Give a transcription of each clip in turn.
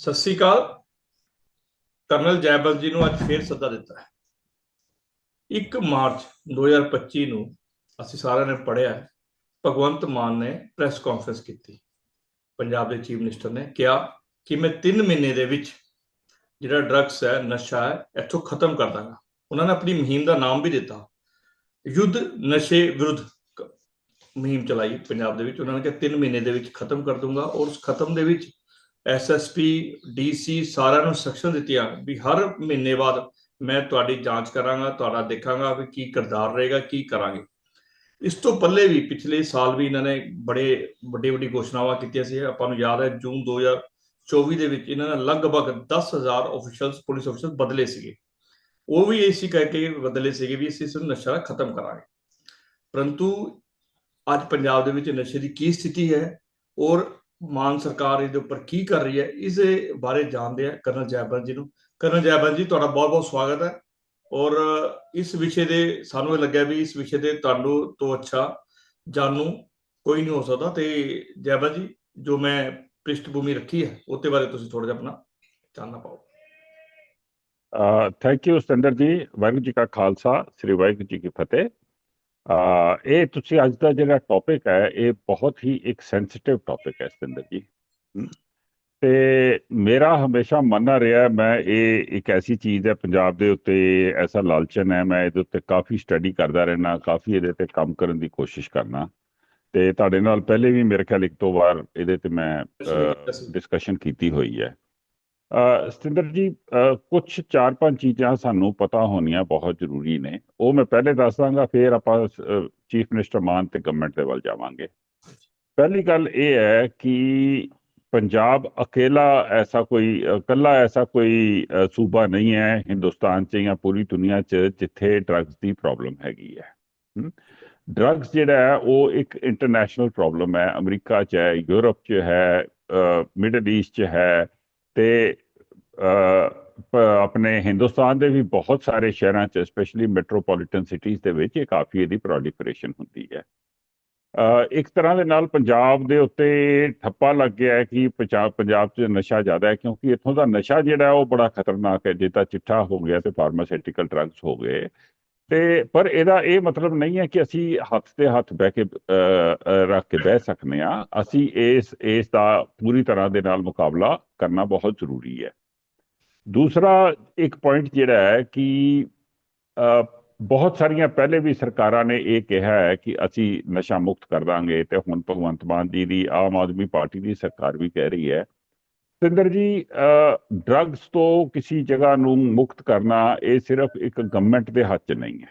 ਸਤਿ ਸ੍ਰੀ ਅਕਾਲ। Colonel ਜੈਬਲ ਜੀ ਨੂੰ ਅੱਜ ਫੇਰ ਸੱਦਾ ਦਿੱਤਾ ਹੈ। 1 ਮਾਰਚ 2025 ਨੂੰ ਅਸੀਂ ਸਾਰਿਆਂ ਨੇ ਪੜ੍ਹਿਆ ਭਗਵੰਤ ਮਾਨ ਨੇ ਪ੍ਰੈਸ ਕਾਨਫਰੰਸ ਕੀਤੀ। ਪੰਜਾਬ ਦੇ ਚੀਫ ਮਿਨਿਸਟਰ ਨੇ ਕਿਹਾ ਕਿ ਮੈਂ 3 ਮਹੀਨੇ ਦੇ ਵਿੱਚ ਜਿਹੜਾ ਡਰੱਗਸ ਹੈ, ਨਸ਼ਾ ਹੈ, ਇੱਥੋਂ ਖਤਮ ਕਰ ਦਾਂਗਾ। ਉਹਨਾਂ ਨੇ ਆਪਣੀ ਮੁਹਿੰਮ ਦਾ ਨਾਮ ਵੀ ਦਿੱਤਾ। ਯੁੱਧ ਨਸ਼ੇ ਵਿਰੁੱਧ ਮੁਹਿੰਮ ਚਲਾਈ ਪੰਜਾਬ ਦੇ ਵਿੱਚ। ਉਹਨਾਂ ਨੇ ਕਿਹਾ 3 ਮਹੀਨੇ ਦੇ ਵਿੱਚ ਖਤਮ ਕਰ ਦੂੰਗਾ ਔਰ ਉਸ ਖਤਮ ਦੇ ਵਿੱਚ ਐਸਐਸਪੀ ਡੀਸੀ ਸਾਰਿਆਂ ਨੂੰ ਸਖਸ਼ਨ ਦਿੱਤੀਆਂ ਵੀ ਹਰ ਮਹੀਨੇ ਬਾਅਦ ਮੈਂ ਤੁਹਾਡੀ ਜਾਂਚ ਕਰਾਂਗਾ, ਤੁਹਾਡਾ ਦੇਖਾਂਗਾ ਵੀ ਕੀ ਕਿਰਦਾਰ ਰਹੇਗਾ, ਕੀ ਕਰਾਂਗੇ। ਇਸ ਤੋਂ ਪੱਲੇ ਵੀ ਪਿਛਲੇ ਸਾਲ ਵੀ ਇਹਨਾਂ ਨੇ ਬੜੇ ਵੱਡੀ ਵੱਡੀ ਘੋਸ਼ਣਾਵਾਂ ਕੀਤੀਆਂ ਸੀ। ਆਪਾਂ ਨੂੰ ਯਾਦ ਹੈ ਜੂਨ 2024 ਦੇ ਵਿੱਚ ਇਹਨਾਂ ਨੇ ਲਗਭਗ 10000 ਆਫੀਸ਼ੀਅਲਸ ਪੁਲਿਸ ਅਫਸਰ ਬਦਲੇ ਸੀਗੇ। ਉਹ ਵੀ ਇਸੇ ਕਰਕੇ ਬਦਲੇ ਸੀਗੇ ਵੀ ਅਸੀਂ ਇਸ ਨੂੰ ਨਸ਼ਾ ਖਤਮ ਕਰਾਂਗੇ। ਪਰੰਤੂ ਅੱਜ ਪੰਜਾਬ ਦੇ ਵਿੱਚ ਨਸ਼ੇ ਦੀ ਕੀ ਸਥਿਤੀ ਹੈ ਔਰ ਮਾਨ ਸਰਕਾਰ ਇਹਦੇ ਉੱਪਰ ਕੀ ਕਰ ਰਹੀ ਹੈ, ਇਸ ਬਾਰੇ ਜਾਣਦੇ ਆ ਕਰਨਲ ਜੈਬਲ ਜੀ ਨੂੰ। ਕਰਨਲ ਜੈਬਲ ਜੀ, ਤੁਹਾਡਾ ਬਹੁਤ ਬਹੁਤ ਸਵਾਗਤ ਹੈ। ਔਰ ਇਸ ਵਿਸ਼ੇ ਦੇ ਸਾਨੂੰ ਇਹ ਲੱਗਿਆ ਵੀ ਇਸ ਵਿਸ਼ੇ ਦੇ ਤੁਹਾਨੂੰ ਤੋਂ ਅੱਛਾ ਜਾਣੂ ਕੋਈ ਨਹੀਂ ਹੋ ਸਕਦਾ। ਤੇ ਜੈਬਲ ਜੀ, ਜੋ ਮੈਂ ਪ੍ਰਿਸ਼ਠਭੂਮੀ ਰੱਖੀ ਹੈ, ਉਹਦੇ ਬਾਰੇ ਤੁਸੀਂ ਥੋੜਾ ਜਿਹਾ ਆਪਣਾ ਜਾਣਨਾ ਪਾਓ। ਥੈਂਕ ਯੂ ਸਤਿੰਦਰ ਜੀ, ਵਾਹਿਗੁਰੂ ਜੀ ਕਾ ਖਾਲਸਾ, ਸ੍ਰੀ ਵਾਹਿਗੁਰੂ ਜੀ ਕੀ ਫਤਿਹ। ਇਹ ਤੁਸੀਂ ਅੱਜ ਦਾ ਜਿਹੜਾ ਟੌਪਿਕ ਹੈ ਇਹ ਬਹੁਤ ਹੀ ਇੱਕ ਸੈਂਸਿਟਿਵ ਟੌਪਿਕ ਹੈ ਸਤਿੰਦਰ ਜੀ ਤੇ ਮੇਰਾ ਹਮੇਸ਼ਾ ਮੰਨਣਾ ਰਿਹਾ ਮੈਂ ਇਹ ਇੱਕ ਐਸੀ ਚੀਜ਼ ਹੈ ਪੰਜਾਬ ਦੇ ਉੱਤੇ ਐਸਾ ਲਾਲਚਨ ਹੈ ਮੈਂ ਇਹਦੇ ਉੱਤੇ ਕਾਫੀ ਸਟੱਡੀ ਕਰਦਾ ਰਹਿਣਾ ਕਾਫੀ ਇਹਦੇ ਤੇ ਕੰਮ ਕਰਨ ਦੀ ਕੋਸ਼ਿਸ਼ ਕਰਨਾ ਤੇ ਤੁਹਾਡੇ ਨਾਲ ਪਹਿਲੇ ਵੀ ਮੇਰੇ ਖਿਆਲ ਇੱਕ ਦੋ ਵਾਰ ਇਹਦੇ ਤੇ ਮੈਂ ਡਿਸਕਸ਼ਨ ਕੀਤੀ ਹੋਈ ਹੈ। ਸਤਿੰਦਰ ਜੀ ਕੁਝ ਚਾਰ ਪੰਜ ਚੀਜ਼ਾਂ ਸਾਨੂੰ ਪਤਾ ਹੋਣੀਆਂ ਬਹੁਤ ਜ਼ਰੂਰੀ ਨੇ। ਉਹ ਮੈਂ ਪਹਿਲੇ ਦੱਸ ਦਾਂਗਾ, ਫਿਰ ਆਪਾਂ ਚੀਫ ਮਿਨਿਸਟਰ ਮਾਨ ਤੇ ਗਵਰਨਮੈਂਟ ਦੇ ਵੱਲ ਜਾਵਾਂਗੇ। ਪਹਿਲੀ ਗੱਲ ਇਹ ਹੈ ਕਿ ਪੰਜਾਬ ਅਕੇਲਾ ਐਸਾ ਕੋਈ, ਇਕੱਲਾ ਐਸਾ ਕੋਈ ਸੂਬਾ ਨਹੀਂ ਹੈ ਹਿੰਦੁਸਤਾਨ 'ਚ ਜਾਂ ਪੂਰੀ ਦੁਨੀਆ 'ਚ ਜਿੱਥੇ ਡਰੱਗਸ ਦੀ ਪ੍ਰੋਬਲਮ ਹੈਗੀ ਹੈ। ਡਰੱਗਸ ਜਿਹੜਾ ਹੈ, ਉਹ ਇੱਕ ਇੰਟਰਨੈਸ਼ਨਲ ਪ੍ਰੋਬਲਮ ਹੈ। ਅਮਰੀਕਾ 'ਚ ਹੈ, ਯੂਰਪ 'ਚ ਹੈ ਮਿਡਲ ਈਸਟ 'ਚ ਹੈ ਤੇ ਆਪਣੇ ਹਿੰਦੁਸਤਾਨ ਦੇ ਵੀ ਬਹੁਤ ਸਾਰੇ ਸ਼ਹਿਰਾਂ 'ਚ ਸਪੈਸ਼ਲੀ ਮੈਟਰੋਪੋਲੀਟਨ ਸਿਟੀਜ਼ ਦੇ ਵਿੱਚ, ਇਹ ਕਾਫੀ ਇਹਦੀ ਪ੍ਰੋਲੀਫਰੇਸ਼ਨ ਹੁੰਦੀ ਹੈ। ਇੱਕ ਤਰ੍ਹਾਂ ਦੇ ਨਾਲ ਪੰਜਾਬ ਦੇ ਉੱਤੇ ਠੱਪਾ ਲੱਗ ਗਿਆ ਹੈ ਕਿ ਪੰਜਾਬ ਪੰਜਾਬ 'ਚ ਨਸ਼ਾ ਜ਼ਿਆਦਾ ਹੈ, ਕਿਉਂਕਿ ਇੱਥੋਂ ਦਾ ਨਸ਼ਾ ਜਿਹੜਾ ਉਹ ਬੜਾ ਖਤਰਨਾਕ ਹੈ। ਜੇ ਤਾਂ ਚਿੱਠਾ ਹੋ ਗਿਆ ਤੇ ਫਾਰਮਾਸਿਊਟੀਕਲ ਡਰੱਗਸ ਹੋ ਗਏ। ਤੇ, ਪਰ ਇਹਦਾ ਇਹ ਮਤਲਬ ਨਹੀਂ ਹੈ ਕਿ ਅਸੀਂ ਹੱਥ ਤੇ ਹੱਥ ਬਹਿ ਕੇ ਰੱਖ ਕੇ ਬਹਿ ਸਕਨੇ ਆ ਅਸੀਂ ਇਸ ਇਸ ਦਾ ਪੂਰੀ ਤਰ੍ਹਾਂ ਦੇ ਨਾਲ ਮੁਕਾਬਲਾ ਕਰਨਾ ਬਹੁਤ ਜ਼ਰੂਰੀ ਹੈ। ਦੂਸਰਾ ਇੱਕ ਪੁਆਇੰਟ ਜਿਹੜਾ ਹੈ ਕਿ ਬਹੁਤ ਸਾਰੀਆਂ ਪਹਿਲੇ ਵੀ ਸਰਕਾਰਾਂ ਨੇ ਇਹ ਕਿਹਾ ਹੈ ਕਿ ਅਸੀਂ ਨਸ਼ਾ ਮੁਕਤ ਕਰ ਦਾਂਗੇ ਤੇ ਹੁਣ ਭਗਵੰਤ ਮਾਨ ਜੀ ਦੀ, ਆਮ ਆਦਮੀ ਪਾਰਟੀ ਦੀ ਸਰਕਾਰ ਵੀ ਕਹਿ ਰਹੀ ਹੈ। ਸਿੰਦਰ ਜੀ ਡਰੱਗਸ ਤੋਂ ਕਿਸੇ ਜਗ੍ਹਾ ਨੂੰ ਮੁਕਤ ਕਰਨਾ ਇਹ ਸਿਰਫ ਇੱਕ ਗਵਰਨਮੈਂਟ ਦੇ ਹੱਥ 'ਚ ਨਹੀਂ ਹੈ।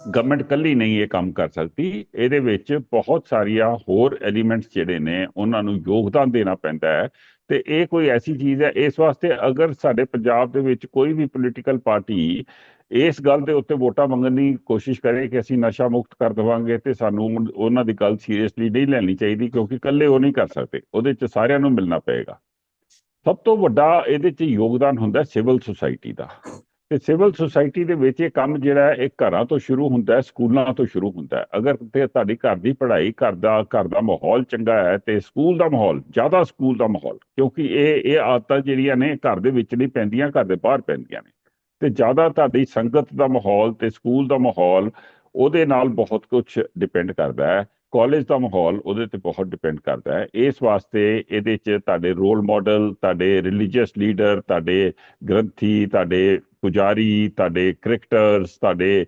ਗਵਰਨਮੈਂਟ ਕੱਲੀ ਨਹੀਂ ਇਹ ਕੰਮ ਕਰ ਸਕਦੀ। ਇਹਦੇ ਵਿੱਚ ਬਹੁਤ ਸਾਰੀਆਂ ਹੋਰ ਐਲੀਮੈਂਟਸ ਜਿਹੜੇ ਨੇ, ਉਹਨਾਂ ਨੂੰ ਯੋਗਦਾਨ ਦੇਣਾ ਪੈਂਦਾ ਹੈ। ਤੇ ਇਹ ਕੋਈ ਐਸੀ ਚੀਜ਼ ਹੈ, ਇਸ ਵਾਸਤੇ ਅਗਰ ਸਾਡੇ ਪੰਜਾਬ ਦੇ ਵਿੱਚ ਕੋਈ ਵੀ ਪੋਲੀਟੀਕਲ ਪਾਰਟੀ ਇਸ ਗੱਲ ਦੇ ਉੱਤੇ ਵੋਟਾਂ ਮੰਗਣ ਦੀ ਕੋਸ਼ਿਸ਼ ਕਰੇ ਕਿ ਅਸੀਂ ਨਸ਼ਾ ਮੁਕਤ ਕਰ ਦੇਵਾਂਗੇ ਤੇ ਸਾਨੂੰ ਉਹਨਾਂ ਦੀ ਗੱਲ ਸੀਰੀਅਸਲੀ ਨਹੀਂ ਲੈਣੀ ਚਾਹੀਦੀ ਕਿਉਂਕਿ ਇਕੱਲੇ ਉਹ ਨਹੀਂ ਕਰ ਸਕਦੇ, ਉਹਦੇ 'ਚ ਸਾਰਿਆਂ ਨੂੰ ਮਿਲਣਾ ਪਏਗਾ। ਸਭ ਤੋਂ ਵੱਡਾ ਇਹਦੇ 'ਚ ਯੋਗਦਾਨ ਹੁੰਦਾ ਸਿਵਲ ਸੁਸਾਇਟੀ ਦਾ। ਤੇ ਸਿਵਲ ਸੁਸਾਇਟੀ ਦੇ ਵਿੱਚ ਇਹ ਕੰਮ ਜਿਹੜਾ ਇਹ ਘਰਾਂ ਤੋਂ ਸ਼ੁਰੂ ਹੁੰਦਾ ਹੈ, ਸਕੂਲਾਂ ਤੋਂ ਸ਼ੁਰੂ ਹੁੰਦਾ ਹੈ। ਅਗਰ ਤੇ ਤੁਹਾਡੀ ਘਰ ਦੀ ਪੜ੍ਹਾਈ, ਘਰ ਦਾ ਘਰ ਦਾ ਮਾਹੌਲ ਚੰਗਾ ਹੈ ਤੇ ਸਕੂਲ ਦਾ ਮਾਹੌਲ, ਜ਼ਿਆਦਾ ਸਕੂਲ ਦਾ ਮਾਹੌਲ, ਕਿਉਂਕਿ ਇਹ ਇਹ ਆਦਤਾਂ ਜਿਹੜੀਆਂ ਨੇ ਘਰ ਦੇ ਵਿੱਚ ਨਹੀਂ ਪੈਂਦੀਆਂ, ਘਰ ਦੇ ਬਾਹਰ ਪੈਂਦੀਆਂ ਨੇ। ਤੇ ਜ਼ਿਆਦਾ ਤੁਹਾਡੀ ਸੰਗਤ ਦਾ ਮਾਹੌਲ ਤੇ ਸਕੂਲ ਦਾ ਮਾਹੌਲ, ਉਹਦੇ ਨਾਲ ਬਹੁਤ ਕੁਝ ਡਿਪੈਂਡ ਕਰਦਾ ਹੈ। ਕਾਲਜ ਦਾ ਮਾਹੌਲ, ਉਹਦੇ ਤੇ ਬਹੁਤ ਡਿਪੈਂਡ ਕਰਦਾ ਹੈ। ਇਸ ਵਾਸਤੇ ਇਹਦੇ 'ਚ ਤੁਹਾਡੇ ਰੋਲ ਮਾਡਲ ਤੁਹਾਡੇ ਰਿਲੀਜੀਅਸ ਲੀਡਰ ਤੁਹਾਡੇ ਗ੍ਰੰਥੀ, ਤੁਹਾਡੇ ਪੁਜਾਰੀ, ਤੁਹਾਡੇ ਕ੍ਰਿਕਟਰਸ ਤੁਹਾਡੇ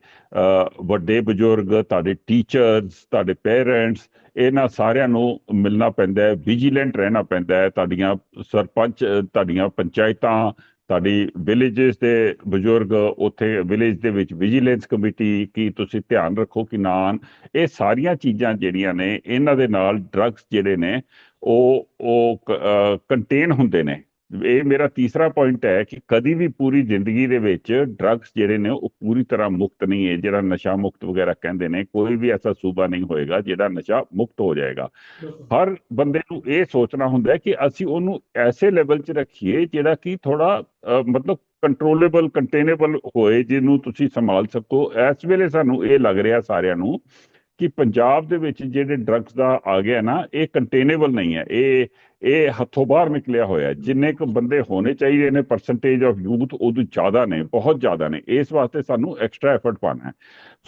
ਵੱਡੇ ਬਜ਼ੁਰਗ, ਤੁਹਾਡੇ ਟੀਚਰਸ ਤੁਹਾਡੇ ਪੇਰੈਂਟਸ ਇਹਨਾਂ ਸਾਰਿਆਂ ਨੂੰ ਮਿਲਣਾ ਪੈਂਦਾ ਹੈ ਵਿਜੀਲੈਂਟ ਰਹਿਣਾ ਪੈਂਦਾ ਹੈ, ਤੁਹਾਡੀਆਂ ਸਰਪੰਚ, ਤੁਹਾਡੀਆਂ ਪੰਚਾਇਤਾਂ, ਤੁਹਾਡੀ ਵਿਲੇजेस ਦੇ ਬਜ਼ੁਰਗ, ਉੱਥੇ ਵਿਲੇਜ ਦੇ ਵਿੱਚ ਵਿਜੀਲੈਂਸ ਕਮੇਟੀ ਕੀ ਤੁਸੀਂ ਧਿਆਨ ਰੱਖੋ ਕਿ ਨਾਨ ਇਹ ਸਾਰੀਆਂ ਚੀਜ਼ਾਂ ਜਿਹੜੀਆਂ ਨੇ, ਇਹਨਾਂ ਦੇ ਨਾਲ ਡਰੱਗਸ ਜਿਹੜੇ ਨੇ, ਉਹ ਉਹ ਕੰਟੇਨ ਹੁੰਦੇ ਨੇ। ਇਹ ਮੇਰਾ ਤੀਸਰਾ ਪੁਆਇੰਟ ਹੈ ਕਿ ਕਦੀ ਵੀ ਪੂਰੀ ਜ਼ਿੰਦਗੀ ਦੇ ਵਿੱਚ ਡਰੱਗਸ ਜਿਹੜੇ ਨੇ ਉਹ ਪੂਰੀ ਤਰ੍ਹਾਂ ਮੁਕਤ ਨਹੀਂ ਹੈ ਜਿਹੜਾ ਨਸ਼ਾ ਮੁਕਤ ਵਗੈਰਾ ਕਹਿੰਦੇ ਨੇ ਕੋਈ ਵੀ ਐਸਾ ਸੂਬਾ ਨਹੀਂ ਹੋਏਗਾ ਜਿਹੜਾ ਨਸ਼ਾ ਮੁਕਤ ਹੋ ਜਾਏਗਾ। ਹਰ ਬੰਦੇ ਨੂੰ ਇਹ ਸੋਚਣਾ ਹੁੰਦਾ ਹੈ ਕਿ ਅਸੀਂ ਉਹਨੂੰ ਐਸੇ ਲੈਵਲ 'ਚ ਰੱਖੀਏ ਜਿਹੜਾ ਕਿ ਥੋੜਾ ਮਤਲਬ ਕੰਟਰੋਲੇਬਲ ਕੰਟੇਨੇਬਲ ਹੋਏ ਜਿਹਨੂੰ ਤੁਸੀਂ ਸੰਭਾਲ ਸਕੋ। ਇਸ ਵੇਲੇ ਸਾਨੂੰ ਇਹ ਲੱਗ ਰਿਹਾ ਸਾਰਿਆਂ ਨੂੰ ਕਿ ਪੰਜਾਬ ਦੇ ਵਿੱਚ ਜਿਹੜੇ ਡਰੱਗਸ ਦਾ ਆ ਗਿਆ ਨਾ, ਇਹ ਕੰਟੇਨੇਬਲ ਨਹੀਂ ਹੈ। ਇਹ ਇਹ ਹੱਥੋਂ ਬਾਹਰ ਨਿਕਲਿਆ ਹੋਇਆ ਜਿੰਨੇ ਕੁ ਬੰਦੇ ਹੋਣੇ ਚਾਹੀਦੇ ਨੇ ਪਰਸੈਂਟੇਜ ਆਫ ਯੂਥ ਉਦੋਂ ਜ਼ਿਆਦਾ ਨੇ, ਬਹੁਤ ਜ਼ਿਆਦਾ ਨੇ। ਇਸ ਵਾਸਤੇ ਸਾਨੂੰ ਐਕਸਟਰਾ ਐਫਰਟ ਪਾਉਣਾ ਹੈ।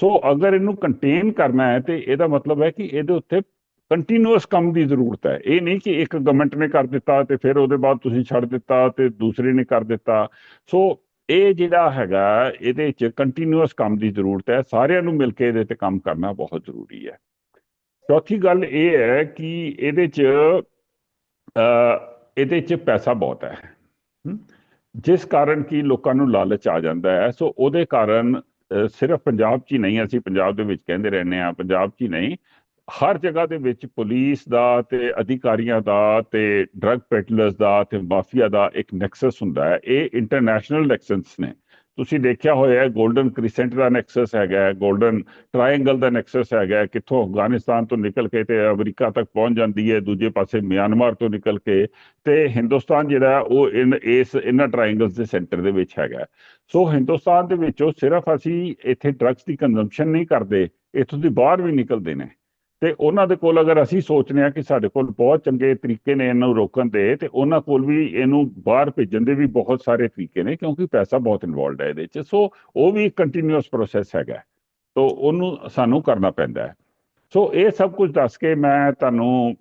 ਸੋ ਅਗਰ ਇਹਨੂੰ ਕੰਟੇਨ ਕਰਨਾ ਹੈ, ਤੇ ਇਹਦਾ ਮਤਲਬ ਹੈ ਕਿ ਇਹਦੇ ਉੱਤੇ ਕੰਟੀਨਿਊਸ ਕੰਮ ਦੀ ਜ਼ਰੂਰਤ ਹੈ। ਇਹ ਨਹੀਂ ਕਿ ਇੱਕ ਗਵਰਨਮੈਂਟ ਨੇ ਕਰ ਦਿੱਤਾ ਤੇ ਫਿਰ ਉਹਦੇ ਬਾਅਦ ਤੁਸੀਂ ਛੱਡ ਦਿੱਤਾ ਤੇ ਦੂਸਰੇ ਨੇ ਕਰ ਦਿੱਤਾ। ਸੋ ਇਹ ਜਿਹੜਾ ਹੈਗਾ ਇਹਦੇ 'ਚ ਕੰਟੀਨਿਊਸ ਕੰਮ ਦੀ ਜ਼ਰੂਰਤ ਹੈ। ਸਾਰਿਆਂ ਨੂੰ ਮਿਲ ਕੇ ਇਹਦੇ ਤੇ ਕੰਮ ਕਰਨਾ ਬਹੁਤ ਜ਼ਰੂਰੀ ਹੈ। ਚੌਥੀ ਗੱਲ ਇਹ ਹੈ ਕਿ ਇਹਦੇ 'ਚ ਅ, ਇਹਦੇ 'ਚ ਪੈਸਾ ਬਹੁਤ ਹੈ। ਜਿਸ ਕਾਰਨ ਕਿ ਲੋਕਾਂ ਨੂੰ ਲਾਲਚ ਆ ਜਾਂਦਾ ਹੈ। ਸੋ ਉਹਦੇ ਕਾਰਨ ਸਿਰਫ ਪੰਜਾਬ 'ਚ ਹੀ ਨਹੀਂ ਅਸੀਂ ਪੰਜਾਬ ਦੇ ਵਿੱਚ ਕਹਿੰਦੇ ਰਹਿੰਦੇ ਆ ਪੰਜਾਬ 'ਚ ਹੀ ਨਹੀਂ ਹਰ ਜਗ੍ਹਾ ਦੇ ਵਿੱਚ ਪੁਲਿਸ ਦਾ ਤੇ ਅਧਿਕਾਰੀਆਂ ਦਾ ਤੇ ਡਰੱਗ ਪੈਡਲਰਸ ਦਾ ਤੇ ਮਾਫੀਆ ਦਾ ਇੱਕ ਨੈਕਸਸ ਹੁੰਦਾ ਹੈ। ਇਹ ਇੰਟਰਨੈਸ਼ਨਲ ਨੈਕਸਸ ਨੇ। ਤੁਸੀਂ ਦੇਖਿਆ ਹੋਇਆ ਹੈ 골ਡਨ ਕ੍ਰਿਸੈਂਟ ਦਾ ਨੈਕਸਸ ਹੈਗਾ ਹੈ 골ਡਨ ਟ੍ਰਾਇੰਗਲ ਦਾ ਨੈਕਸਸ ਹੈਗਾ ਕਿੱਥੋਂ ਅਫਗਾਨਿਸਤਾਨ ਤੋਂ ਨਿਕਲ ਕੇ ਤੇ ਅਮਰੀਕਾ ਤੱਕ ਪਹੁੰਚ ਜਾਂਦੀ ਹੈ, ਦੂਜੇ ਪਾਸੇ ਮਿਆਂਮਾਰ ਤੋਂ ਨਿਕਲ ਕੇ ਤੇ ਹਿੰਦੁਸਤਾਨ ਜਿਹੜਾ ਉਹ ਇਨ, ਇਸ ਇਹਨਾਂ ਟ੍ਰਾਇੰਗਲਸ ਦੇ ਸੈਂਟਰ ਦੇ ਵਿੱਚ ਹੈਗਾ ਸੋ ਹਿੰਦੁਸਤਾਨ ਦੇ ਵਿੱਚੋਂ ਸਿਰਫ ਅਸੀਂ ਇੱਥੇ ਡਰੱਗਸ ਦੀ ਕੰਜ਼ੰਪਸ਼ਨ ਨਹੀਂ ਕਰਦੇ, ਇੱਥੋਂ ਦੀ ਬਾਹਰ ਵੀ ਨਿਕਲਦੇ ਨੇ। ਤੇ ਉਹਨਾਂ ਦੇ ਕੋਲ ਅਗਰ ਅਸੀਂ ਸੋਚਨੇ ਆ ਕਿ ਸਾਡੇ ਕੋਲ ਬਹੁਤ ਚੰਗੇ ਤਰੀਕੇ ਨੇ ਇਹਨੂੰ ਰੋਕਣ ਦੇ, ਤੇ ਉਹਨਾਂ ਕੋਲ ਵੀ ਇਹਨੂੰ ਬਾਹਰ ਭੇਜਣ ਦੇ ਵੀ ਬਹੁਤ ਸਾਰੇ ਤਰੀਕੇ ਨੇ, ਕਿਉਂਕਿ ਪੈਸਾ ਬਹੁਤ ਇਨਵੋਲਡ ਹੈ ਇਹਦੇ 'ਚ। ਸੋ ਉਹ ਵੀ ਕੰਟੀਨਿਊਸ ਪ੍ਰੋਸੈਸ ਹੈਗਾ ਹੈ। ਤੋ ਉਹਨੂੰ ਸਾਨੂੰ ਕਰਨਾ ਪੈਂਦਾ ਹੈ। ਸੋ ਇਹ ਸਭ ਕੁਝ ਦੱਸ ਕੇ ਮੈਂ ਤੁਹਾਨੂੰ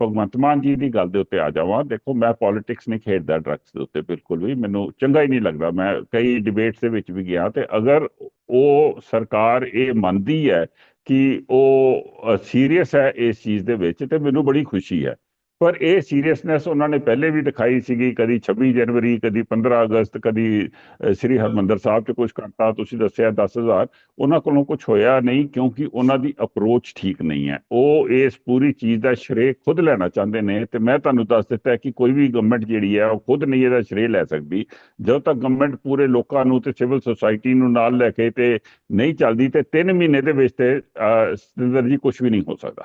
ਭਗਵੰਤ ਮਾਨ ਜੀ ਦੀ ਗੱਲ ਦੇ ਉੱਤੇ ਆ ਜਾਵਾਂ। ਦੇਖੋ, ਮੈਂ ਪੋਲਿਟਿਕਸ ਨਹੀਂ ਖੇਡਦਾ ਡਰੱਗਸ ਦੇ ਉੱਤੇ ਬਿਲਕੁਲ ਵੀ। ਮੈਨੂੰ ਚੰਗਾ ਹੀ ਨਹੀਂ ਲੱਗਦਾ। ਮੈਂ ਕਈ ਡਿਬੇਟਸ ਦੇ ਵਿੱਚ ਵੀ ਗਿਆ ਤੇ ਅਗਰ ਉਹ ਸਰਕਾਰ ਇਹ ਮੰਨਦੀ ਹੈ ਕਿ ਉਹ ਸੀਰੀਅਸ ਹੈ ਇਸ ਚੀਜ਼ ਦੇ ਵਿੱਚ ਤੇ ਮੈਨੂੰ ਬੜੀ ਖੁਸ਼ੀ ਹੈ। ਪਰ ਇਹ ਸੀਰੀਅਸਨੈਸ ਉਹਨਾਂ ਨੇ ਪਹਿਲੇ ਵੀ ਦਿਖਾਈ ਸੀਗੀ, ਕਦੀ 26 ਜਨਵਰੀ, ਕਦੀ 15 ਅਗਸਤ, ਕਦੀ ਸ੍ਰੀ ਹਰਮੰਦਰ ਸਾਹਿਬ 'ਚ ਕੁਝ ਕਰਤਾ, ਤੁਸੀਂ ਦੱਸਿਆ 10000 ਉਹਨਾਂ ਕੋਲੋਂ ਕੁਝ ਹੋਇਆ ਨਹੀਂ ਕਿਉਂਕਿ ਉਹਨਾਂ ਦੀ ਅਪਰੋਚ ਠੀਕ ਨਹੀਂ ਹੈ। ਉਹ ਇਸ ਪੂਰੀ ਚੀਜ਼ ਦਾ ਸ਼੍ਰੇ ਖੁਦ ਲੈਣਾ ਚਾਹੁੰਦੇ ਨੇ ਤੇ ਮੈਂ ਤੁਹਾਨੂੰ ਦੱਸ ਦਿੱਤਾ ਕਿ ਕੋਈ ਵੀ ਗਵਰਨਮੈਂਟ ਜਿਹੜੀ ਹੈ, ਉਹ ਖੁਦ ਨਹੀਂ ਇਹਦਾ ਸ਼੍ਰੇ ਲੈ ਸਕਦੀ। ਜਦੋਂ ਤੱਕ ਗਵਰਨਮੈਂਟ ਪੂਰੇ ਲੋਕਾਂ ਨੂੰ ਤੇ ਸਿਵਲ ਸੁਸਾਇਟੀ ਨੂੰ ਨਾਲ ਲੈ ਕੇ ਤੇ ਨਹੀਂ ਚੱਲਦੀ ਤੇ 3 ਮਹੀਨੇ ਦੇ ਵਿੱਚ ਤੇ ਸਤਿੰਦਰ ਜੀ ਕੁਝ ਵੀ ਨਹੀਂ ਹੋ ਸਕਦਾ।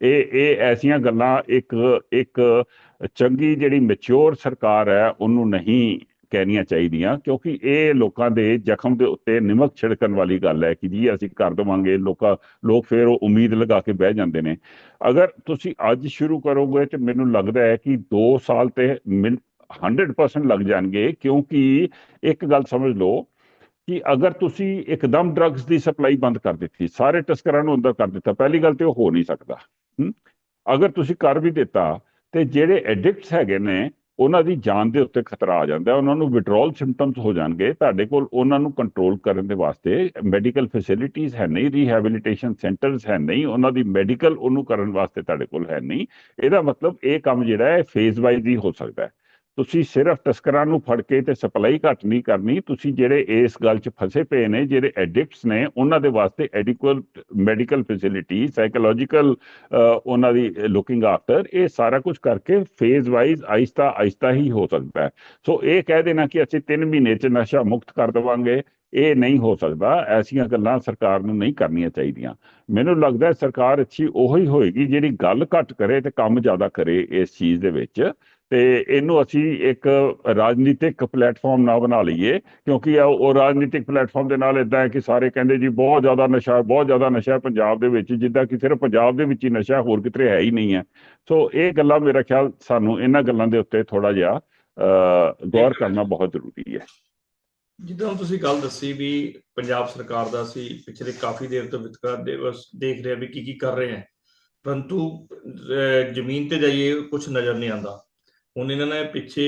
ਇਹ ਇਹ ਐਸੀਆਂ ਗੱਲਾਂ ਇੱਕ ਇੱਕ ਚੰਗੀ ਜਿਹੜੀ ਮੈਚੁਰ ਸਰਕਾਰ ਹੈ, ਉਹਨੂੰ ਨਹੀਂ ਕਹਿਣੀਆਂ ਚਾਹੀਦੀਆਂ, ਕਿਉਂਕਿ ਇਹ ਲੋਕਾਂ ਦੇ ਜ਼ਖਮ ਦੇ ਉੱਤੇ ਨਿਮਕ ਛਿੜਕਣ ਵਾਲੀ ਗੱਲ ਹੈ ਕਿ ਜੀ ਅਸੀਂ ਕਰ ਦੇਵਾਂਗੇ, ਲੋਕਾਂ, ਲੋਕ ਫਿਰ ਉਹ ਉਮੀਦ ਲਗਾ ਕੇ ਬਹਿ ਜਾਂਦੇ ਨੇ। ਅਗਰ ਤੁਸੀਂ ਅੱਜ ਸ਼ੁਰੂ ਕਰੋਗੇ ਤੇ ਮੈਨੂੰ ਲੱਗਦਾ ਹੈ ਕਿ 2 ਸਾਲ ਤੇ ਮਿਲ 100% ਲੱਗ ਜਾਣਗੇ, ਕਿਉਂਕਿ ਇੱਕ ਗੱਲ ਸਮਝ ਲਓ ਕਿ ਅਗਰ ਤੁਸੀਂ ਇੱਕਦਮ ਡਰੱਗਸ ਦੀ ਸਪਲਾਈ ਬੰਦ ਕਰ ਦਿੱਤੀ, ਸਾਰੇ ਤਸਕਰਾਂ ਨੂੰ ਅੰਦਰ ਕਰ ਦਿੱਤਾ, ਪਹਿਲੀ ਗੱਲ ਤੇ ਉਹ ਹੋ ਨਹੀਂ ਸਕਦਾ। ਅਗਰ ਤੁਸੀਂ ਕਰ ਵੀ ਦਿੱਤਾ ਤੇ ਜਿਹੜੇ ਐਡਿਕਟਸ ਹੈਗੇ ਨੇ, ਉਹਨਾਂ ਦੀ ਜਾਨ ਦੇ ਉੱਤੇ ਖਤਰਾ ਆ ਜਾਂਦਾ ਉਹਨਾਂ ਨੂੰ ਵਿਡਰੋਲ ਸਿੰਪਟਮਸ ਹੋ ਜਾਣਗੇ। ਤੁਹਾਡੇ ਕੋਲ ਉਹਨਾਂ ਨੂੰ ਕੰਟਰੋਲ ਕਰਨ ਦੇ ਵਾਸਤੇ ਮੈਡੀਕਲ ਫੈਸਿਲਿਟੀਆਂ ਹੈ ਨਹੀਂ ਰੀਹੈਬਿਲਿਟੇਸ਼ਨ ਸੈਂਟਰਸ ਹੈ ਨਹੀਂ, ਉਹਨਾਂ ਦੀ ਮੈਡੀਕਲ ਉਹਨੂੰ ਕਰਨ ਵਾਸਤੇ ਤੁਹਾਡੇ ਕੋਲ ਹੈ ਨਹੀਂ। ਇਹਦਾ ਮਤਲਬ ਇਹ ਕੰਮ ਜਿਹੜਾ ਹੈ ਫੇਜ਼ ਵਾਈਜ਼ ਹੀ ਹੋ ਸਕਦਾ ਹੈ। ਤੁਸੀਂ ਸਿਰਫ ਤਸਕਰਾਂ ਨੂੰ ਫੜ ਕੇ ਤੇ ਸਪਲਾਈ ਘੱਟ ਨਹੀਂ ਕਰਨੀ, ਤੁਸੀਂ ਜਿਹੜੇ ਇਸ ਗੱਲ 'ਚ ਫਸੇ ਪਏ ਨੇ, ਜਿਹੜੇ ਐਡਿਕਟਸ ਨੇ, ਉਹਨਾਂ ਦੇ ਵਾਸਤੇ ਐਡਿਕੁਏਟ ਮੈਡੀਕਲ ਫੈਸਿਲਿਟੀ ਸਾਈਕੋਲੋਜੀਕਲ ਉਹਨਾਂ ਦੀ ਲੁਕਿੰਗ ਆਫਟਰ ਇਹ ਸਾਰਾ ਕੁਝ ਕਰਕੇ ਫੇਜ਼ ਵਾਈਜ਼ ਆਇਸਤਾ ਆਇਸਤਾ ਹੀ ਹੋ ਸਕਦਾ ਹੈ। ਸੋ ਇਹ ਕਹਿ ਦੇਣਾ ਕਿ ਅਸੀਂ 3 ਮਹੀਨੇ 'ਚ ਨਸ਼ਾ ਮੁਕਤ ਕਰ ਦੇਵਾਂਗੇ, ਇਹ ਨਹੀਂ ਹੋ ਸਕਦਾ, ਐਸੀਆਂ ਗੱਲਾਂ ਸਰਕਾਰ ਨੂੰ ਨਹੀਂ ਕਰਨੀਆਂ ਚਾਹੀਦੀਆਂ। ਮੈਨੂੰ ਲੱਗਦਾ ਸਰਕਾਰ ਅੱਛੀ ਉਹੀ ਹੋਏਗੀ ਜਿਹੜੀ ਗੱਲ ਘੱਟ ਕਰੇ ਤੇ ਕੰਮ ਜ਼ਿਆਦਾ ਕਰੇ ਇਸ ਚੀਜ਼ ਦੇ ਵਿੱਚ। ਤੇ ਇਹਨੂੰ ਅਸੀਂ ਇੱਕ ਰਾਜਨੀਤਿਕ ਪਲੇਟਫਾਰਮ ਨਾ ਬਣਾ ਲਈਏ ਕਿਉਂਕਿ ਉਹ ਰਾਜਨੀਤਿਕ ਪਲੇਟਫਾਰਮ ਦੇ ਨਾਲ ਇਦਾਂ ਹੈ ਕਿ ਸਾਰੇ ਕਹਿੰਦੇ ਜੀ ਬਹੁਤ ਜ਼ਿਆਦਾ ਨਸ਼ਾ ਬਹੁਤ ਜ਼ਿਆਦਾ ਨਸ਼ਾ ਪੰਜਾਬ ਦੇ ਵਿੱਚ ਜਿੱਦਾਂ ਕਿ ਸਿਰਫ ਪੰਜਾਬ ਦੇ ਵਿੱਚ ਹੀ ਨਸ਼ਾ ਹੋਰ ਕਿਤੇ ਹੈ ਹੀ ਨਹੀਂ ਹੈ। ਸੋ ਇਹ ਗੱਲਾਂ ਮੇਰਾ ਖਿਆਲ ਸਾਨੂੰ ਇਹਨਾਂ ਗੱਲਾਂ ਦੇ ਉੱਤੇ ਥੋੜਾ ਜਿਹਾ ਅਹ, ਗੌਰ ਕਰਨਾ ਬਹੁਤ ਜ਼ਰੂਰੀ ਹੈ। ਜਿੱਦਾਂ ਹੁਣ ਤੁਸੀਂ ਗੱਲ ਦੱਸੀ ਵੀ ਪੰਜਾਬ ਸਰਕਾਰ ਦਾ ਸੀ ਪਿਛਲੇ ਕਾਫੀ ਦੇਰ ਤੋਂ ਵਿਤਕਰਾ ਦਿਵਸ ਦੇਖ ਰਿਹਾ ਵੀ ਕੀ ਕੀ ਕਰ ਰਹੇ ਹੈ। ਪਰੰਤੂ ਅਹ, ਜ਼ਮੀਨ ਤੇ ਜਾਈਏ ਕੁਝ ਨਜ਼ਰ ਨਹੀਂ ਆਉਂਦਾ। ਹੁਣ ਇਹਨਾਂ ਨੇ ਪਿੱਛੇ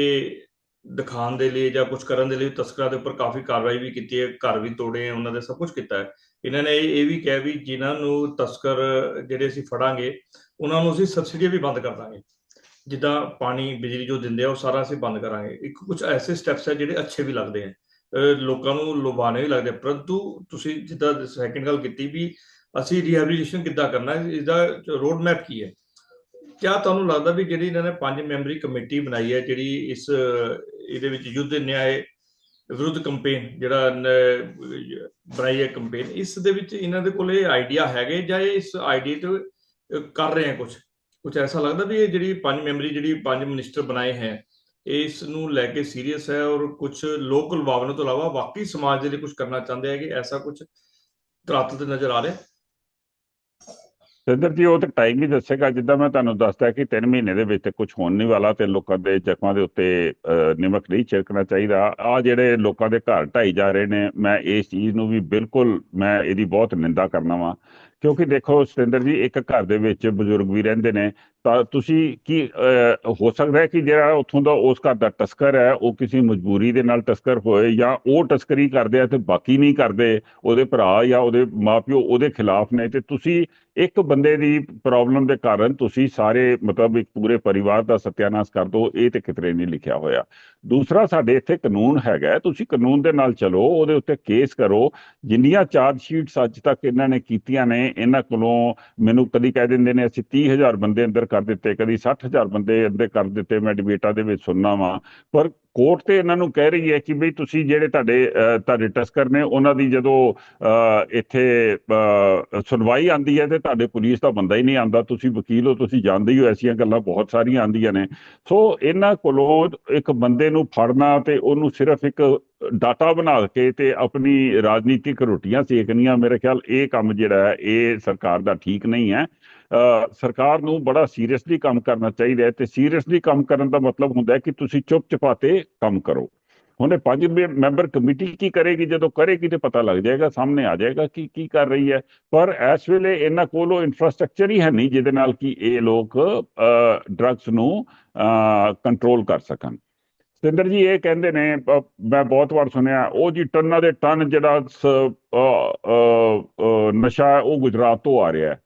ਦਿਖਾਉਣ ਦੇ ਲਈ ਜਾਂ ਕੁਝ ਕਰਨ ਦੇ ਲਈ ਤਸਕਰਾਂ ਦੇ ਉੱਪਰ ਕਾਫੀ ਕਾਰਵਾਈ ਵੀ ਕੀਤੀ ਹੈ, ਘਰ ਵੀ ਤੋੜੇ ਹੈ, ਉਹਨਾਂ ਦੇ ਸਭ ਕੁਝ ਕੀਤਾ ਹੈ। ਇਹਨਾਂ ਨੇ ਇਹ ਵੀ ਕਿਹਾ ਵੀ ਜਿਨ੍ਹਾਂ ਨੂੰ ਤਸਕਰ ਜਿਹੜੇ ਅਸੀਂ ਫੜਾਂਗੇ, ਉਹਨਾਂ ਨੂੰ ਅਸੀਂ ਸਬਸਿਡੀ ਵੀ ਬੰਦ ਕਰ ਦਾਂਗੇ। ਜਿੱਦਾਂ ਪਾਣੀ, ਬਿਜਲੀ ਜੋ ਦਿੰਦੇ ਆ, ਉਹ ਸਾਰਾ ਅਸੀਂ ਬੰਦ ਕਰਾਂਗੇ। ਇੱਕ ਕੁਝ ਐਸੇ ਸਟੈਪਸ ਹੈ ਜਿਹੜੇ ਅੱਛੇ ਵੀ ਲੱਗਦੇ ਹੈ ਲੋਕਾਂ ਨੂੰ ਲੁਭਾਣੇ ਵੀ ਲੱਗਦੇ ਪਰੰਤੂ ਤੁਸੀਂ ਜਿੱਦਾਂ ਸੈਕਿੰਡ ਗੱਲ ਕੀਤੀ ਵੀ ਅਸੀਂ ਰੀਹੈਬਿਲਿਟੇਸ਼ਨ ਕਿੱਦਾਂ ਕਰਨਾ ਹੈ ਇਸ ਦਾ ਰੋਡ ਮੈਪ ਕੀ ਹੈ? ਕਿਆ ਤੁਹਾਨੂੰ ਲੱਗਦਾ ਵੀ ਜਿਹੜੀ ਇਹਨਾਂ ਨੇ ਪੰਜ ਮੈਂਬਰੀ ਕਮੇਟੀ ਬਣਾਈ ਹੈ, ਜਿਹੜੀ ਇਸ, ਇਹਦੇ ਵਿੱਚ ਯੁੱਧ, ਨਿਆਏ ਵਿਰੁੱਧ ਕੰਪੇਨ ਜਿਹੜਾ ਬਣਾਈ ਹੈ ਕੰਪੇਨ ਇਸ ਦੇ ਵਿੱਚ ਇਹਨਾਂ ਦੇ ਕੋਲ ਇਹ ਆਈਡੀਆ ਹੈਗੇ ਜਾਂ ਇਹ ਇਸ ਆਈਡੀਆ ਤੇ ਕਰ ਰਹੇ ਹੈ ਕੁਝ ਕੁਝ ਐਸਾ ਲੱਗਦਾ ਵੀ ਇਹ ਜਿਹੜੀ ਪੰਜ ਮੈਂਬਰੀ, ਜਿਹੜੀ ਪੰਜ ਮਿਨਿਸਟਰ ਬਣਾਏ ਹੈ ਇਸ ਨੂੰ ਲੈ ਕੇ ਸੀਰੀਅਸ ਹੈ ਔਰ ਕੁਝ ਲੋਕ ਲੁਭਾਵਨੇ ਤੋਂ ਇਲਾਵਾ ਬਾਕੀ ਸਮਾਜ ਦੇ ਲਈ ਕੁਝ ਕਰਨਾ ਚਾਹੁੰਦੇ ਹੈਗੇ? ਐਸਾ ਕੁਝ ਧਰਾਤਲ ਤੇ ਨਜ਼ਰ ਆ ਰਿਹਾ? ਸਿੰਦਰ ਜੀ ਉਹ ਤੇ ਟਾਈਮ ਹੀ ਦੱਸੇਗਾ ਜਿੱਦਾਂ ਮੈਂ ਤੁਹਾਨੂੰ ਦੱਸਦਾ ਕਿ 3 ਮਹੀਨੇ ਦੇ ਵਿੱਚ ਤੇ ਕੁਝ ਹੋਣ ਨਹੀਂ ਵਾਲਾ ਤੇ ਲੋਕਾਂ ਦੇ ਜ਼ਖਮਾਂ ਦੇ ਉੱਤੇ ਅਹ, ਨਿਮਕ ਨਹੀਂ ਛਿੜਕਣਾ ਚਾਹੀਦਾ। ਆ ਜਿਹੜੇ ਲੋਕਾਂ ਦੇ ਘਰ ਢਾਈ ਜਾ ਰਹੇ ਨੇ ਮੈਂ ਇਸ ਚੀਜ਼ ਨੂੰ ਵੀ ਬਿਲਕੁਲ ਮੈਂ ਇਹਦੀ ਬਹੁਤ ਨਿੰਦਾ ਕਰਨਾ ਵਾਂ। ਕਿਉਂਕਿ ਦੇਖੋ ਸਤਿੰਦਰ ਜੀ ਇੱਕ ਘਰ ਦੇ ਵਿੱਚ ਬਜ਼ੁਰਗ ਵੀ ਰਹਿੰਦੇ ਨੇ ਤਾਂ ਤੁਸੀਂ ਕੀ ਹੋ ਸਕਦਾ ਹੈ ਕਿ ਜਿਹੜਾ ਉੱਥੋਂ ਦਾ ਉਸ ਘਰ ਦਾ ਤਸਕਰ ਹੈ, ਉਹ ਕਿਸੇ ਮਜਬੂਰੀ ਦੇ ਨਾਲ ਤਸਕਰ ਹੋਏ ਜਾਂ ਉਹ ਤਸਕਰੀ ਕਰਦੇ ਆ ਤੇ ਬਾਕੀ ਨਹੀਂ ਕਰਦੇ, ਉਹਦੇ ਭਰਾ ਜਾਂ ਉਹਦੇ ਮਾਪਿਓ ਉਹਦੇ ਖਿਲਾਫ ਨੇ ਤੇ ਤੁਸੀਂ ਇੱਕ ਬੰਦੇ ਦੀ ਪ੍ਰੋਬਲਮ ਦੇ ਕਾਰਨ ਤੁਸੀਂ ਸਾਰੇ ਮਤਲਬ ਇੱਕ ਪੂਰੇ ਪਰਿਵਾਰ ਦਾ ਸਤਿਆਨਾਸ਼ ਕਰ ਦੋ, ਇਹ ਤੇ ਕਿਤੇ ਨਹੀਂ ਲਿਖਿਆ ਹੋਇਆ। ਦੂਸਰਾ, ਸਾਡੇ ਇੱਥੇ ਕਾਨੂੰਨ ਹੈਗਾ ਤੁਸੀਂ ਕਾਨੂੰਨ ਦੇ ਨਾਲ ਚਲੋ, ਉਹਦੇ ਉੱਤੇ ਕੇਸ ਕਰੋ। ਜਿੰਨੀਆਂ ਚਾਰਜ ਸ਼ੀਟਸ ਅੱਜ ਤੱਕ ਇਹਨਾਂ ਨੇ ਕੀਤੀਆਂ ਨੇ, ਇਹਨਾਂ ਕੋਲੋਂ ਮੈਨੂੰ ਕਦੀ ਕਹਿ ਦਿੰਦੇ ਨੇ, ਅਸੀਂ 30000 ਬੰਦੇ ਅੰਦਰ ਕਰ ਦਿੱਤੇ, ਕਦੀ 60000 ਬੰਦੇ ਅੰਦਰ ਕਰ ਦਿੱਤੇ, ਮੈਂ ਡਿਬੇਟਾਂ ਦੇ ਵਿੱਚ ਸੁਣਨਾ ਵਾਂ। ਪਰ ਕੋਰਟ ਤੇ ਇਹਨਾਂ ਨੂੰ ਕਹਿ ਰਹੀ ਹੈ ਕਿ ਬਈ ਤੁਸੀਂ ਜਿਹੜੇ ਤੁਹਾਡੇ ਤੁਹਾਡੇ ਟਸਕਰ ਨੇ, ਉਹਨਾਂ ਦੀ ਜਦੋਂ ਇੱਥੇ ਸੁਣਵਾਈ ਆਂਦੀ ਹੈ ਤੇ ਤੁਹਾਡੇ ਪੁਲਿਸ ਦਾ ਬੰਦਾ ਹੀ ਨਹੀਂ ਆਂਦਾ ਤੁਸੀਂ ਵਕੀਲ ਹੋ, ਤੁਸੀਂ ਜਾਣਦੇ ਹੋ ਐਸੀਆਂ ਗੱਲਾਂ ਬਹੁਤ ਸਾਰੀਆਂ ਆਂਦੀਆਂ ਨੇ। ਸੋ ਇਹਨਾਂ ਕੋਲੋਂ ਇੱਕ ਬੰਦੇ ਨੂੰ ਫੜਨਾ ਤੇ ਉਹਨੂੰ ਸਿਰਫ ਇੱਕ ਡਾਟਾ ਬਣਾ ਕੇ ਤੇ ਆਪਣੀ ਰਾਜਨੀਤਿਕ ਰੋਟੀਆਂ ਸੇਕਣੀਆਂ, ਮੇਰੇ ਖਿਆਲ ਇਹ ਕੰਮ ਜਿਹੜਾ ਹੈ, ਇਹ ਸਰਕਾਰ ਦਾ ਠੀਕ ਨਹੀਂ ਹੈ। ਸਰਕਾਰ ਨੂੰ ਬੜਾ ਸੀਰੀਅਸਲੀ ਕੰਮ ਕਰਨਾ ਚਾਹੀਦਾ ਹੈ ਤੇ ਸੀਰੀਅਸਲੀ ਕੰਮ ਕਰਨ ਦਾ ਮਤਲਬ ਹੁੰਦਾ ਹੈ ਕਿ ਤੁਸੀਂ ਚੁੱਪ ਚਪਾਤੇ ਕੰਮ ਕਰੋ। ਹੁਣ ਇਹ ਪੰਜ ਮੈ- ਮੈਂਬਰ ਕਮੇਟੀ ਕੀ ਕਰੇਗੀ? ਜਦੋਂ ਕਰੇਗੀ ਤੇ ਪਤਾ ਲੱਗ ਜਾਏਗਾ, ਸਾਹਮਣੇ ਆ ਜਾਏਗਾ ਕਿ ਕੀ ਕਰ ਰਹੀ ਹੈ। ਪਰ ਇਸ ਵੇਲੇ ਇਹਨਾਂ ਕੋਲ ਉਹ ਇਨਫਰਾਸਟ੍ਰਕਚਰ ਹੀ ਹੈ ਨਹੀਂ ਜਿਹਦੇ ਨਾਲ ਕਿ ਇਹ ਲੋਕ ਡਰੱਗਸ ਨੂੰ ਕੰਟਰੋਲ ਕਰ ਸਕਣ। ਸਤਿੰਦਰ ਜੀ, ਇਹ ਕਹਿੰਦੇ ਨੇ ਮੈਂ ਬਹੁਤ ਵਾਰ ਸੁਣਿਆ, ਉਹ ਜੀ ਟਨਾਂ ਦੇ ਟਨ ਜਿਹੜਾ ਸ- ਨਸ਼ਾ ਹੈ, ਉਹ ਗੁਜਰਾਤ ਤੋਂ ਆ ਰਿਹਾ ਹੈ।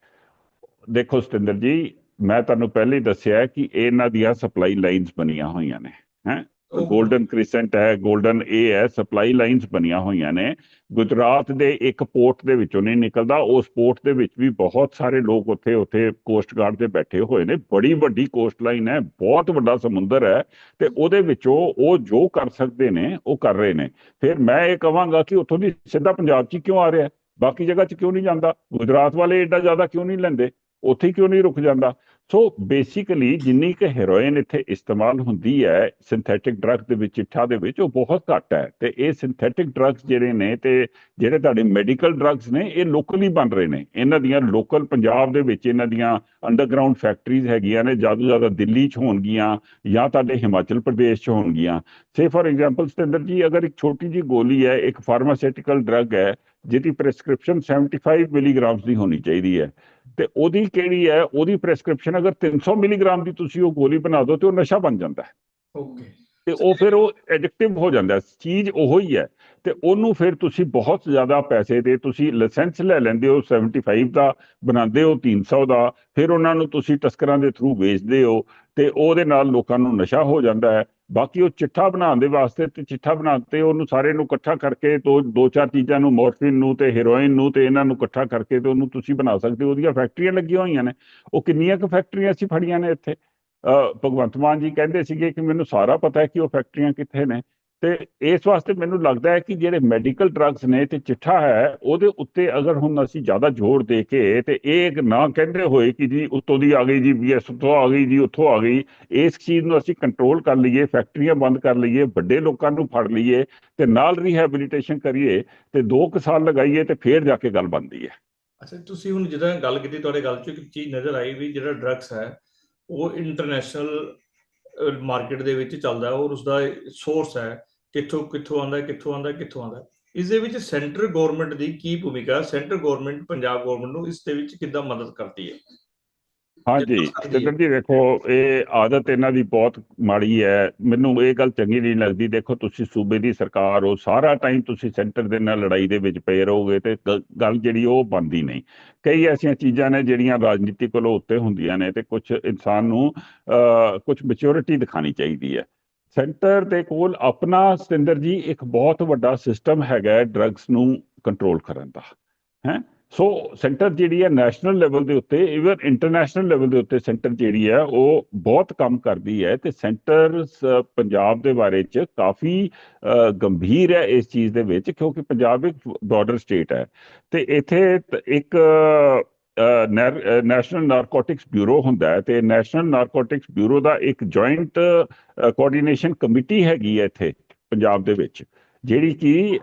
ਦੇਖੋ ਸਤਿੰਦਰ ਜੀ ਮੈਂ ਤੁਹਾਨੂੰ ਪਹਿਲੇ ਹੀ ਦੱਸਿਆ ਕਿ ਇਹਨਾਂ ਦੀਆਂ ਸਪਲਾਈ ਲਾਈਨਸ ਬਣੀਆਂ ਹੋਈਆਂ ਨੇ ਹੈ? ਉਹ- 골ਡਨ ਕ੍ਰਿਸੈਂਟ ਹੈ 골ਡਨ ਇਹ ਹੈ ਸਪਲਾਈ ਲਾਈਨਸ ਬਣੀਆਂ ਹੋਈਆਂ ਨੇ। ਗੁਜਰਾਤ ਦੇ ਇੱਕ ਪੋਰਟ ਦੇ ਵਿੱਚੋਂ ਨਹੀਂ ਨਿਕਲਦਾ ਉਸ ਪੋਰਟ ਦੇ ਵਿੱਚ ਵੀ ਬਹੁਤ ਸਾਰੇ ਲੋਕ ਉੱਥੇ ਉੱਥੇ ਕੋਸਟ ਗਾਰਡ ਤੇ ਬੈਠੇ ਹੋਏ ਨੇ। ਬੜੀ ਵੱਡੀ ਕੋਸਟ ਲਾਈਨ ਹੈ ਬਹੁਤ ਵੱਡਾ ਸਮੁੰਦਰ ਹੈ ਤੇ ਉਹਦੇ ਵਿੱਚੋਂ ਉਹ ਜੋ ਕਰ ਸਕਦੇ ਨੇ ਉਹ ਕਰ ਰਹੇ ਨੇ। ਫਿਰ ਮੈਂ ਇਹ ਕਹਾਂਗਾ ਕਿ ਉੱਥੋਂ ਦੀ ਸਿੱਧਾ ਪੰਜਾਬ 'ਚ ਕਿਉਂ ਆ ਰਿਹਾ? ਬਾਕੀ ਜਗ੍ਹਾ 'ਚ ਕਿਉਂ ਨਹੀਂ ਜਾਂਦਾ? ਗੁਜਰਾਤ ਵਾਲੇ ਏਡਾ ਜ਼ਿਆਦਾ ਕਿਉਂ ਨਹੀਂ ਲੈਂਦੇ? ਉੱਥੇ ਕਿਉਂ ਨਹੀਂ ਰੁਕ ਜਾਂਦਾ? ਸੋ ਬੇਸਿਕਲੀ ਜਿੰਨੀ ਕਿ ਹੈਰੋਇਨ ਇੱਥੇ ਇਸਤੇਮਾਲ ਹੁੰਦੀ ਹੈ ਸਿੰਥੈਟਿਕ ਡਰੱਗ ਦੇ ਵਿੱਚ, ਚਿੱਠਾ ਦੇ ਵਿੱਚ, ਉਹ ਬਹੁਤ ਘੱਟ ਹੈ। ਤੇ ਇਹ ਸਿੰਥੈਟਿਕ ਡਰੱਗਸ ਜਿਹੜੇ ਨੇ ਤੇ ਜਿਹੜੇ ਤੁਹਾਡੇ ਮੈਡੀਕਲ ਡਰੱਗਸ ਨੇ, ਇਹ ਲੋਕਲੀ ਬਣ ਰਹੇ ਨੇ। ਇਹਨਾਂ ਦੀਆਂ ਲੋਕਲ ਪੰਜਾਬ ਦੇ ਵਿੱਚ ਇਹਨਾਂ ਦੀਆਂ ਅੰਡਰਗਰਾਉਂਡ ਫੈਕਟਰੀਜ਼ ਹੈਗੀਆਂ ਨੇ, ਜ਼ਿਆਦਾ ਜ਼ਿਆਦਾ ਦਿੱਲੀ 'ਚ ਹੋਣਗੀਆਂ ਜਾਂ ਤੁਹਾਡੇ ਹਿਮਾਚਲ ਪ੍ਰਦੇਸ਼ 'ਚ ਹੋਣਗੀਆਂ। ਸੇ ਫॉर ਐਗਜ਼ਾਮਪਲ ਸਤਿੰਦਰ ਜੀ, ਅਗਰ ਇੱਕ ਛੋਟੀ ਜੀ ਗੋਲੀ ਹੈ, ਇੱਕ ਫਾਰਮਾਸਿਊਟੀਕਲ ਡਰੱਗ ਹੈ ਜਿਹਦੀ ਪ੍ਰੈਸਕ੍ਰਿਪਸ਼ਨ 75 ਮਿਲੀਗ੍ਰਾਮਸ ਦੀ ਹੋਣੀ ਚਾਹੀਦੀ ਹੈ। ਤੇ ਉਹਦੀ ਕਿਹੜੀ ਹੈ? ਉਹਦੀ ਪ੍ਰੈਸਕ੍ਰਿਪਸ਼ਨ ਅਗਰ 300 ਮਿਲੀਗ੍ਰਾਮ ਦੀ ਤੁਸੀਂ ਉਹ ਗੋਲੀ ਬਣਾ ਦਿਓ ਤੇ ਉਹ ਨਸ਼ਾ ਬਣ ਜਾਂਦਾ ਹੈ। ਓਕੇ ਤੇ ਉਹ ਫਿਰ ਉਹ ਐਡਿਕਟਿਵ ਹੋ ਜਾਂਦਾ ਹੈ। ਚੀਜ਼ ਉਹੋ ਹੀ ਹੈ। ਤੇ ਉਹਨੂੰ ਫਿਰ ਤੁਸੀਂ ਬਹੁਤ ਜ਼ਿਆਦਾ ਪੈਸੇ ਦੇ ਤੁਸੀਂ ਲਾਇਸੈਂਸ ਲੈ ਲੈਂਦੇ ਹੋ 75 ਦਾ ਬਣਾਉਂਦੇ ਹੋ 300 ਦਾ। ਫਿਰ ਉਹਨਾਂ ਨੂੰ ਤੁਸੀਂ ਤਸਕਰਾਂ ਦੇ ਥਰੂ ਵੇਚਦੇ ਹੋ ਤੇ ਉਹਦੇ ਨਾਲ ਲੋਕਾਂ ਨੂੰ ਨਸ਼ਾ ਹੋ ਜਾਂਦਾ ਹੈ। ਬਾਕੀ ਉਹ ਚਿੱਠਾ ਬਣਾਉਣ ਦੇ ਵਾਸਤੇ ਤੇ ਚਿੱਠਾ ਬਣਾਉਂਦੇ ਉਹਨੂੰ ਸਾਰੇ ਨੂੰ ਇਕੱਠਾ ਕਰਕੇ ਦੋ ਦੋ ਚਾਰ ਚੀਜ਼ਾਂ ਨੂੰ ਮੋਰਫਿਨ ਨੂੰ ਤੇ ਹੈਰੋਇਨ ਨੂੰ ਤੇ ਇਹਨਾਂ ਨੂੰ ਇਕੱਠਾ ਕਰਕੇ ਤੇ ਉਹਨੂੰ ਤੁਸੀਂ ਬਣਾ ਸਕਦੇ ਹੋ। ਉਹਦੀਆਂ ਫੈਕਟਰੀਆਂ ਲੱਗੀਆਂ ਹੋਈਆਂ ਨੇ। ਉਹ ਕਿੰਨੀਆਂ ਕੁ ਫੈਕਟਰੀਆਂ ਅਸੀਂ ਫੜੀਆਂ ਨੇ ਇੱਥੇ? ਅ, ਭਗਵੰਤ ਮਾਨ ਜੀ ਕਹਿੰਦੇ ਸੀਗੇ ਕਿ ਮੈਨੂੰ ਸਾਰਾ ਪਤਾ ਹੈ ਕਿ ਉਹ ਫੈਕਟਰੀਆਂ ਕਿੱਥੇ ਨੇ। ਤੇ ਇਸ ਵਾਸਤੇ ਮੈਨੂੰ ਲੱਗਦਾ ਹੈ ਕਿ ਜਿਹੜੇ ਮੈਡੀਕਲ ਡਰੱਗਸ ਨੇ ਤੇ ਚਿੱਠਾ ਹੈ, ਉਹਦੇ ਉੱਤੇ ਅਗਰ ਹੁਣ ਅਸੀਂ ਜ਼ਿਆਦਾ ਜ਼ੋਰ ਦੇ ਕੇ ਤੇ ਇਹ ਇੱਕ ਨਾ ਕਹਿੰਦੇ ਹੋਏ ਕਿ ਜੀ ਉੱਤੋਂ ਦੀ ਆ ਗਈ ਜੀ ਬੀਐਸ ਉੱਤੋਂ ਆ ਗਈ ਜੀ, ਉੱਥੋਂ ਆ ਗਈ, ਇਸ ਚੀਜ਼ ਨੂੰ ਅਸੀਂ ਕੰਟਰੋਲ ਕਰ ਲਈਏ ਫੈਕਟਰੀਆਂ ਬੰਦ ਕਰ ਲਈਏ, ਵੱਡੇ ਲੋਕਾਂ ਨੂੰ ਫੜ ਲਈਏ ਤੇ ਨਾਲ ਰੀਹੈਬਿਲਿਟੇਸ਼ਨ ਕਰੀਏ ਤੇ 2 ਸਾਲ ਲਗਾਈਏ ਤੇ ਫੇਰ ਜਾ ਕੇ ਗੱਲ ਬਣਦੀ ਹੈ। ਅੱਛਾ, ਤੁਸੀਂ ਹੁਣ ਜਿੱਦਾਂ ਗੱਲ ਕੀਤੀ, ਤੁਹਾਡੇ ਗੱਲ 'ਚ ਇੱਕ ਚੀਜ਼ ਨਜ਼ਰ ਆਈ ਵੀ ਜਿਹੜਾ ਡਰੱਗਸ ਹੈ, ਉਹ ਇੰਟਰਨੈਸ਼ਨਲ ਮਾਰਕੀਟ ਦੇ ਵਿੱਚ ਚੱਲਦਾ ਔਰ ਉਸ ਦਾ ਸੋਰਸ ਹੈ, ਕਿੱਥੋਂ ਕਿੱਥੋਂ ਆਉਂਦਾ ਕਿੱਥੋਂ ਆਉਂਦਾ ਕਿੱਥੋਂ ਆਉਂਦਾ ਹੈ। ਇਸ ਦੇ ਵਿੱਚ ਸੈਂਟਰ ਗਵਰਨਮੈਂਟ ਦੀ ਕੀ ਭੂਮਿਕਾ ਸੈਂਟਰ ਗਵਰਨਮੈਂਟ ਪੰਜਾਬ ਗਵਰਨਮੈਂਟ ਨੂੰ ਇਸ ਦੇ ਵਿੱਚ ਕਿੱਦਾਂ ਮਦਦ ਕਰਦੀ ਹੈ ਹਾਂਜੀ? ਸਤਿੰਦਰ ਜੀ ਦੇਖੋ ਇਹ ਆਦਤ ਇਹਨਾਂ ਦੀ ਬਹੁਤ ਮਾੜੀ ਹੈ। ਮੈਨੂੰ ਇਹ ਗੱਲ ਚੰਗੀ ਨਹੀਂ ਲੱਗਦੀ। ਦੇਖੋ ਤੁਸੀਂ ਸੂਬੇ ਦੀ ਸਰਕਾਰ ਹੋ ਸਾਰਾ ਟਾਈਮ ਤੁਸੀਂ ਸੈਂਟਰ ਦੇ ਨਾਲ ਲੜਾਈ ਦੇ ਵਿੱਚ ਪਏ ਰਹੋਗੇ ਤੇ ਗੱਲ ਜਿਹੜੀ ਉਹ ਬਣਦੀ ਨਹੀਂ। ਕਈ ਐਸੀਆਂ ਚੀਜ਼ਾਂ ਨੇ ਜਿਹੜੀਆਂ ਰਾਜਨੀਤੀ ਕੋਲੋਂ ਉੱਤੇ ਹੁੰਦੀਆਂ ਨੇ ਤੇ ਕੁਝ ਇਨਸਾਨ ਨੂੰ ਕੁਝ ਮੈਚੁਰਿਟੀ ਦਿਖਾਣੀ ਚਾਹੀਦੀ ਹੈ। ਸੈਂਟਰ ਦੇ ਕੋਲ ਆਪਣਾ ਸਤਿੰਦਰ ਜੀ ਇੱਕ ਬਹੁਤ ਵੱਡਾ ਸਿਸਟਮ ਹੈਗਾ ਡਰੱਗਸ ਨੂੰ ਕੰਟਰੋਲ ਕਰਨ ਦਾ ਹੈ? ਸੋ ਸੈਂਟਰ ਜਿਹੜੀ ਹੈ ਨੈਸ਼ਨਲ ਲੈਵਲ ਦੇ ਉੱਤੇ ਇਵਨ ਇੰਟਰਨੈਸ਼ਨਲ ਲੈਵਲ ਦੇ ਉੱਤੇ ਸੈਂਟਰ ਜਿਹੜੀ ਹੈ, ਉਹ ਬਹੁਤ ਕੰਮ ਕਰਦੀ ਹੈ ਤੇ ਸੈਂਟਰ ਸ- ਪੰਜਾਬ ਦੇ ਬਾਰੇ ਚ ਕਾਫੀ ਗੰਭੀਰ ਹੈ ਇਸ ਚੀਜ਼ ਦੇ ਵਿੱਚ ਕਿਉਂਕਿ ਪੰਜਾਬ ਇੱਕ ਬਾਰਡਰ ਸਟੇਟ ਹੈ। ਤੇ ਇੱਥੇ ਤ- ਇੱਕ ਨੈਸ਼ਨਲ ਨਾਰਕੋਟਿਕਸ ਬਿਊਰੋ ਹੁੰਦਾ ਹੈ ਤੇ ਨੈਸ਼ਨਲ ਨਾਰਕੋਟਿਕਸ ਬਿਊਰੋ ਦਾ ਇੱਕ ਜੁਆਇੰਟ ਕੋਆਰਡੀਨੇਸ਼ਨ ਕਮੇਟੀ ਹੈਗੀ ਹੈ ਇੱਥੇ ਪੰਜਾਬ ਦੇ ਵਿੱਚ। ਜਿਹੜੀ ਕਿ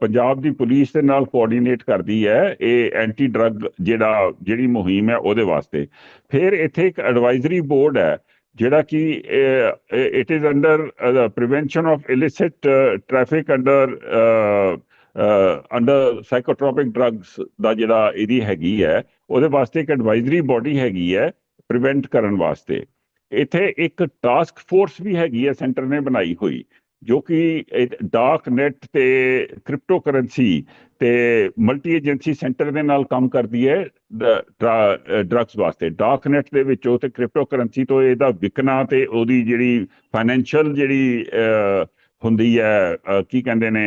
ਪੰਜਾਬ ਦੀ ਪੁਲਿਸ ਦੇ ਨਾਲ ਕੋਆਰਡੀਨੇਟ ਕਰਦੀ ਹੈ, ਇਹ ਐਂਟੀ ਡਰੱਗ ਜਿਹੜਾ, ਜਿਹੜੀ ਮੁਹਿੰਮ ਹੈ ਉਹਦੇ ਵਾਸਤੇ। ਫਿਰ ਇੱਥੇ ਇੱਕ ਐਡਵਾਈਜ਼ਰੀ ਬੋਰਡ ਹੈ, ਜਿਹੜਾ ਕਿ it is under prevention of illicit traffic under under psychotropic drugs ਦਾ ਜਿਹੜਾ ਇਹਦੀ ਹੈਗੀ ਹੈ, ਉਹਦੇ ਵਾਸਤੇ ਇੱਕ ਐਡਵਾਈਜ਼ਰੀ ਬੋਡੀ ਹੈਗੀ ਹੈ ਪ੍ਰੀਵੈਂਟ ਕਰਨ ਵਾਸਤੇ। ਇੱਥੇ ਇੱਕ ਟਾਸਕ ਫੋਰਸ ਵੀ ਹੈਗੀ ਹੈ ਸੈਂਟਰ ਨੇ ਬਣਾਈ ਹੋਈ। ਜੋ ਕਿ ਡਾਰਕ ਨੈਟ ਤੇ ਕ੍ਰਿਪਟੋ ਕਰੰਸੀ ਤੇ ਮਲਟੀ ਏਜੰਸੀ ਸੈਂਟਰ ਦੇ ਨਾਲ ਕੰਮ ਕਰਦੀ ਹੈ ਡਰੱਗਸ ਵਾਸਤੇ। ਡਾਰਕ ਨੈਟ ਦੇ ਵਿੱਚੋਂ ਤੇ ਕ੍ਰਿਪਟੋ ਕਰੰਸੀ ਤੋਂ ਇਹਦਾ ਵਿਕਣਾ ਤੇ ਉਹਦੀ ਜਿਹੜੀ ਫਾਈਨੈਂਸ਼ੀਅਲ ਜਿਹੜੀ ਹੁੰਦੀ ਹੈ ਕੀ ਕਹਿੰਦੇ ਨੇ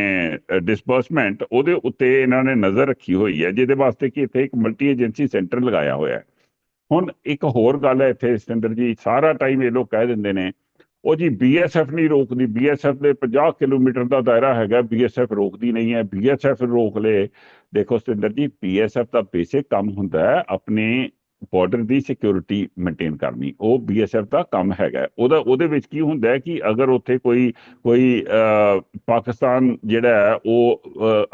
ਡਿਸਬਰਸਮੈਂਟ ਉਹਦੇ ਉੱਤੇ ਇਹਨਾਂ ਨੇ ਨਜ਼ਰ ਰੱਖੀ ਹੋਈ ਹੈ, ਜਿਹਦੇ ਵਾਸਤੇ ਕਿ ਇੱਥੇ ਇੱਕ ਮਲਟੀ ਏਜੰਸੀ ਸੈਂਟਰ ਲਗਾਇਆ ਹੋਇਆ ਹੈ। ਹੁਣ ਇੱਕ ਹੋਰ ਗੱਲ ਹੈ ਇੱਥੇ ਸਤਿੰਦਰ ਜੀ, ਸਾਰਾ ਟਾਈਮ ਇਹ ਲੋਕ ਕਹਿ ਦਿੰਦੇ ਨੇ ਉਹ ਜੀ ਬੀਐਸਐਫ ਨਹੀਂ ਰੋਕਦੀ ਬੀਐਸਐਫ ਦੇ 50 ਕਿਲੋਮੀਟਰ ਦਾ ਦਾਇਰਾ ਹੈਗਾ ਬੀਐਸਐਫ ਰੋਕਦੀ ਨਹੀਂ ਹੈ ਬੀਐਸਐਫ ਰੋਕ ਲੇ। ਦੇਖੋ ਸਤਿੰਦਰ ਜੀ ਬੀਐਸਐਫ ਦਾ ਬੇਸਿਕ ਕੰਮ ਹੁੰਦਾ ਹੈ, ਆਪਣੇ ਬਾਰਡਰ ਦੀ ਸਿਕਿਉਰਿਟੀ ਮੇਨਟੇਨ ਕਰਨੀ। ਉਹ ਬੀਐਸਐਫ ਦਾ ਕੰਮ ਹੈਗਾ। ਉਹਦਾ, ਉਹਦੇ ਵਿੱਚ ਕੀ ਹੁੰਦਾ ਹੈ ਕਿ ਅਗਰ ਉੱਥੇ ਕੋਈ ਕੋਈ ਪਾਕਿਸਤਾਨ ਜਿਹੜਾ ਹੈ, ਉਹ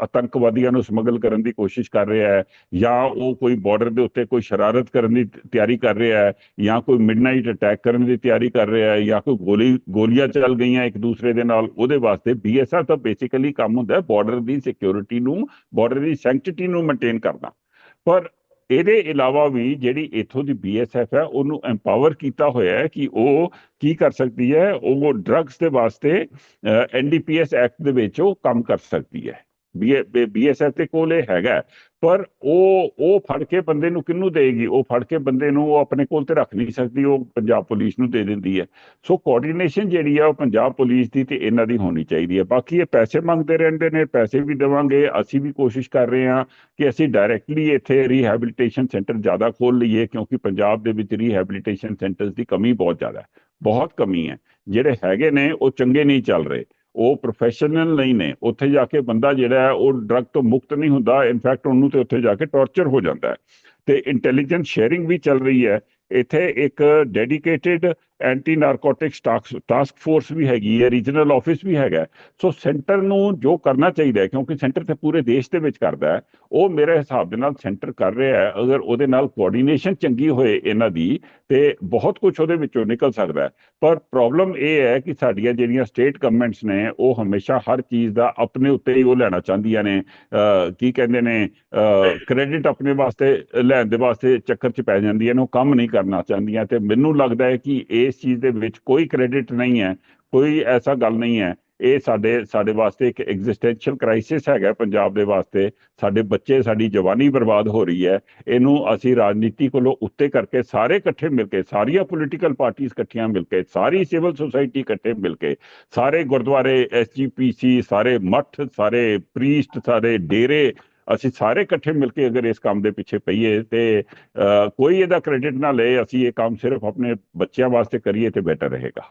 ਆਤੰਕਵਾਦੀਆਂ ਨੂੰ ਸਮਗਲ ਕਰਨ ਦੀ ਕੋਸ਼ਿਸ਼ ਕਰ ਰਿਹਾ ਹੈ ਜਾਂ ਉਹ ਕੋਈ ਬਾਰਡਰ ਦੇ ਉੱਤੇ ਕੋਈ ਸ਼ਰਾਰਤ ਕਰਨ ਦੀ ਤਿਆਰੀ ਕਰ ਰਿਹਾ ਹੈ ਜਾਂ ਕੋਈ ਮਿਡਨਾਈਟ ਅਟੈਕ ਕਰਨ ਦੀ ਤਿਆਰੀ ਕਰ ਰਿਹਾ ਹੈ ਜਾਂ ਕੋਈ ਗੋਲੀ, ਗੋਲੀਆਂ ਚੱਲ ਗਈਆਂ ਇੱਕ ਦੂਸਰੇ ਦੇ ਨਾਲ, ਉਹਦੇ ਵਾਸਤੇ ਬੀਐਸਐਫ ਦਾ ਬੇਸਿਕਲੀ ਕੰਮ ਹੁੰਦਾ ਹੈ ਬਾਰਡਰ ਦੀ ਸਿਕਿਉਰਿਟੀ ਨੂੰ ਬਾਰਡਰ ਦੀ ਸੈਂਕਟਿਟੀ ਨੂੰ ਮੇਨਟੇਨ ਕਰਨਾ। ਪਰ ਇਹਦੇ ਇਲਾਵਾ ਵੀ ਜਿਹੜੀ ਇਥੋਂ ਦੀ ਬੀਐਸਐਫ ਹੈ, ਉਹਨੂੰ ਐਮਪਾਵਰ ਕੀਤਾ ਹੋਇਆ ਹੈ ਕਿ ਉਹ ਕੀ ਕਰ ਸਕਦੀ ਹੈ, ਉਹ ਡਰੱਗਸ ਦੇ ਵਾਸਤੇ ਐਨਡੀਪੀਐਸ ਐਕਟ ਦੇ ਵਿੱਚ ਉਹ ਕੰਮ ਕਰ ਸਕਦੀ ਹੈ। ਬੀਐਸਐਫ ਦੇ ਕੋਲ ਇਹ ਹੈਗਾ ਪਰ ਉਹ ਉਹ ਫੜ ਕੇ ਬੰਦੇ ਨੂੰ ਕਿਹਨੂੰ ਦੇਗੀ? ਉਹ ਫੜ ਕੇ ਬੰਦੇ ਨੂੰ ਉਹ ਆਪਣੇ ਕੋਲ ਤੇ ਰੱਖ ਨਹੀਂ ਸਕਦੀ, ਉਹ ਪੰਜਾਬ ਪੁਲਿਸ ਨੂੰ ਦੇ ਦਿੰਦੀ ਹੈ। ਸੋ ਕੋਆਰਡੀਨੇਸ਼ਨ ਜਿਹੜੀ ਆ ਉਹ ਪੰਜਾਬ ਪੁਲਿਸ ਦੀ ਤੇ ਇਹਨਾਂ ਦੀ ਹੋਣੀ ਚਾਹੀਦੀ ਹੈ। ਬਾਕੀ ਇਹ ਪੈਸੇ ਮੰਗਦੇ ਰਹਿੰਦੇ ਨੇ, ਪੈਸੇ ਵੀ ਦੇਵਾਂਗੇ। ਅਸੀਂ ਵੀ ਕੋਸ਼ਿਸ਼ ਕਰ ਰਹੇ ਹਾਂ ਕਿ ਅਸੀਂ ਡਾਇਰੈਕਟਲੀ ਇੱਥੇ ਰੀਹੈਬਿਲਿਟੇਸ਼ਨ ਸੈਂਟਰ ਜ਼ਿਆਦਾ ਖੋਲ ਲਈਏ, ਕਿਉਂਕਿ ਪੰਜਾਬ ਦੇ ਵਿੱਚ ਰੀਹੈਬਿਲਿਟੇਸ਼ਨ ਸੈਂਟਰਸ ਦੀ ਕਮੀ ਬਹੁਤ ਜ਼ਿਆਦਾ ਹੈ। ਬਹੁਤ ਕਮੀ ਹੈ। ਜਿਹੜੇ ਹੈਗੇ ਨੇ, ਉਹ ਚੰਗੇ ਨਹੀਂ ਚੱਲ ਰਹੇ। ਉਹ ਪ੍ਰੋਫੈਸ਼ਨਲ ਨਹੀਂ ਨੇ। ਉੱਥੇ ਜਾ ਕੇ ਬੰਦਾ ਜਿਹੜਾ ਹੈ, ਉਹ ਡਰੱਗ ਤੋਂ ਮੁਕਤ ਨਹੀਂ ਹੁੰਦਾ। ਇਨਫੈਕਟ ਉਹਨੂੰ ਤੇ ਉੱਥੇ ਜਾ ਕੇ ਟੌਰਚਰ ਹੋ ਜਾਂਦਾ ਹੈ। ਤੇ ਇੰਟੈਲੀਜੈਂਸ ਸ਼ੇਅਰਿੰਗ ਵੀ ਚੱਲ ਰਹੀ ਹੈ। ਇੱਥੇ ਇੱਕ dedicated anti narcotics task force ਵੀ ਹੈਗੀ ਹੈ ਰੀਜਨਲ ਆਫਿਸ ਵੀ ਹੈਗਾ ਸੋ ਸੈਂਟਰ ਨੂੰ ਜੋ ਕਰਨਾ ਚਾਹੀਦਾ ਹੈ, ਕਿਉਂਕਿ ਸੈਂਟਰ ਤੇ ਪੂਰੇ ਦੇਸ਼ ਦੇ ਵਿੱਚ ਕਰਦਾ ਹੈ, ਉਹ ਮੇਰੇ ਹਿਸਾਬ ਦੇ ਨਾਲ ਸੈਂਟਰ ਕਰ ਰਿਹਾ ਹੈ, ਅਗਰ ਉਹਦੇ ਨਾਲ ਕੋਆਰਡੀਨੇਸ਼ਨ ਚੰਗੀ ਹੋਏ ਇਹਨਾਂ ਦੀ, ਤੇ ਬਹੁਤ ਕੁਝ ਉਹਦੇ ਵਿੱਚੋਂ ਨਿਕਲ ਸਕਦਾ ਹੈ। ਪਰ ਪ੍ਰੋਬਲਮ ਇਹ ਹੈ ਕਿ ਸਾਡੀਆਂ ਜਿਹੜੀਆਂ ਸਟੇਟ ਗਵਰਨਮੈਂਟਸ ਨੇ, ਉਹ ਹਮੇਸ਼ਾ ਹਰ ਚੀਜ਼ ਦਾ ਆਪਣੇ ਉੱਤੇ ਹੀ ਉਹ ਲੈਣਾ ਚਾਹੁੰਦੀਆਂ ਨੇ। ਕੀ ਕਹਿੰਦੇ ਨੇ ਕ੍ਰੈਡਿਟ ਆਪਣੇ ਵਾਸਤੇ, ਲੈਣ ਦੇ ਵਾਸਤੇ ਚੱਕਰ 'ਚ ਪੈ ਜਾਂਦੀਆਂ ਨੇ, ਉਹ ਕੰਮ ਨਹੀਂ ਕਰਨਾ ਚਾਹੁੰਦੀਆਂ। ਤੇ ਮੈਨੂੰ ਲੱਗਦਾ ਹੈ ਕਿ ਇਹ ਇਸ ਚੀਜ਼ ਦੇ ਵਿੱਚ ਕੋਈ ਕ੍ਰੈਡਿਟ ਨਹੀਂ ਹੈ, ਕੋਈ ਐਸਾ ਗੱਲ ਨਹੀਂ ਹੈ। ਇਹ ਸਾਡੇ ਸਾਡੇ ਵਾਸਤੇ ਇੱਕ ਐਗਜ਼ਿਸਟੈਂਸ਼ੀਅਲ ਕ੍ਰਾਈਸਿਸ ਹੈਗਾ ਪੰਜਾਬ ਦੇ ਵਾਸਤੇ। ਸਾਡੇ ਬੱਚੇ, ਸਾਡੀ ਜਵਾਨੀ ਬਰਬਾਦ ਹੋ ਰਹੀ ਹੈ। ਇਹਨੂੰ ਅਸੀਂ ਰਾਜਨੀਤੀ ਕੋਲੋਂ ਉੱਤੇ ਕਰਕੇ ਸਾਰੇ ਇਕੱਠੇ ਮਿਲ ਕੇ, ਸਾਰੀਆਂ ਪੋਲੀਟੀਕਲ ਪਾਰਟੀਆਂ ਇਕੱਠੀਆਂ ਮਿਲ ਕੇ, ਸਾਰੀ ਸਿਵਲ ਸੁਸਾਇਟੀ ਇਕੱਠੇ ਮਿਲ ਕੇ, ਸਾਰੇ ਗੁਰਦੁਆਰੇ ਐਸਜੀਪੀਸੀ ਸਾਰੇ ਮੱਠ, ਸਾਰੇ ਪ੍ਰੀਸਟ ਸਾਰੇ ਡੇਰੇ ਅਸੀਂ ਸਾਰੇ ਇਕੱਠੇ ਮਿਲ ਕੇ ਅਗਰ ਇਸ ਕੰਮ ਦੇ ਪਿੱਛੇ ਪਈਏ ਤੇ ਕੋਈ ਇਹਦਾ ਕ੍ਰੈਡਿਟ ਨਾ ਲਏ, ਅਸੀਂ ਇਹ ਕੰਮ ਸਿਰਫ ਆਪਣੇ ਬੱਚਿਆਂ ਵਾਸਤੇ ਕਰੀਏ ਤੇ ਬੈਟਰ ਰਹੇਗਾ।